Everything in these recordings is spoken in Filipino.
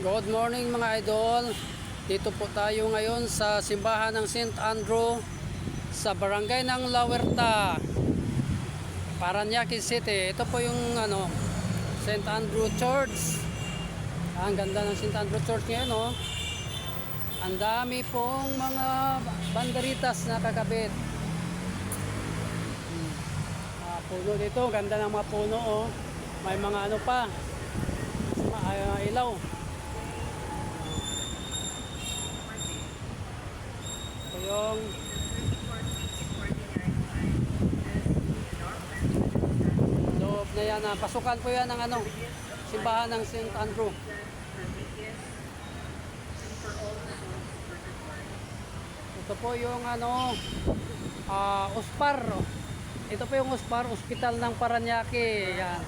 Good morning mga idol. Dito po tayo ngayon sa simbahan ng St. Andrew sa barangay ng La Huerta, Paranaque City. Ito po yung ano, St. Andrew Church. Ah, Ang ganda ng St. Andrew Church ngayon, oh. Ang dami pong mga banderitas na kakabit. Hmm. Ah, puno dito, ganda ng mga puno, oh. May mga ano pa, ilaw. Yung loob na yan. ah. Pasukan po yan ng ano, simbahan ng St. Andrew. Ito po yung ano, ah, Ospar. Ito po yung Ospar, Hospital ng Paranaque. Yan.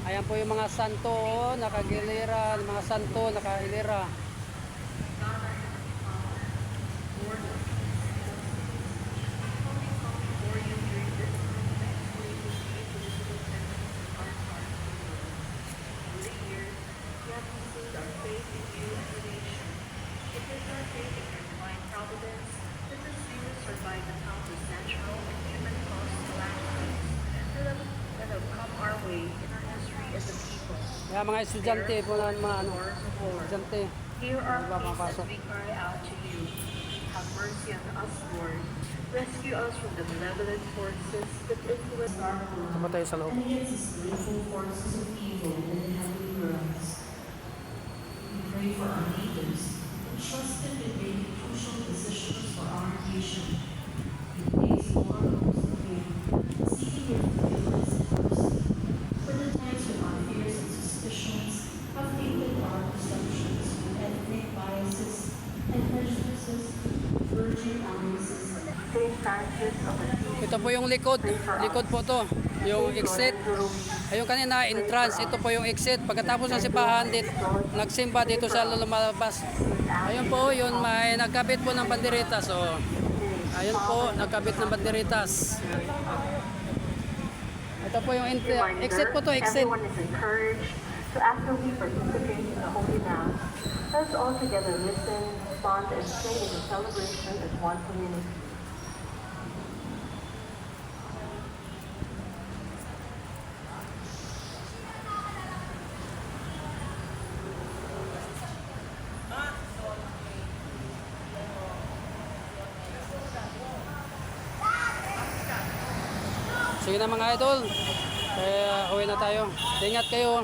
Ayan po yung mga santo, oh, nakagilira, mga santo, nakahilira. Survive the countless natural and human caused calamities that have, that have come our way in our history as a people. Kaya mga estudyante po na mga ano, estudyante. Hear our pleas as we cry out to you. Have mercy on us, Lord. Rescue us from the malevolent forces that influence our world. Sama tayo sa loob. and against grateful forces of evil that inhabit worlds. We pray for our leaders, entrusted with making crucial decisions for our nation. We place all our hopes in you, seeking your forgiveness and mercy. For the times when our fears and suspicions have tainted our perceptions with ethnic biases and prejudices, verging on racism. Saint Francis of Assisi. Ito po yung likod. Likod po to. Yung exit. Ayun kanina, entrance. Ito po yung exit. Pagkatapos ng simbahan, dit, nagsimba dito sa lumalabas. Ayun po, yun, may nagkabit po ng banderitas. Oh. Ayun po, nagkabit ng banderitas. Ito po yung. Exit po to, exit. Encouraged to actively participate in the Holy Mass. Let's all together listen, respond, and pray in the celebration as one community. Sige na mga idol. Kaya uwi na tayo. Ingat kayo.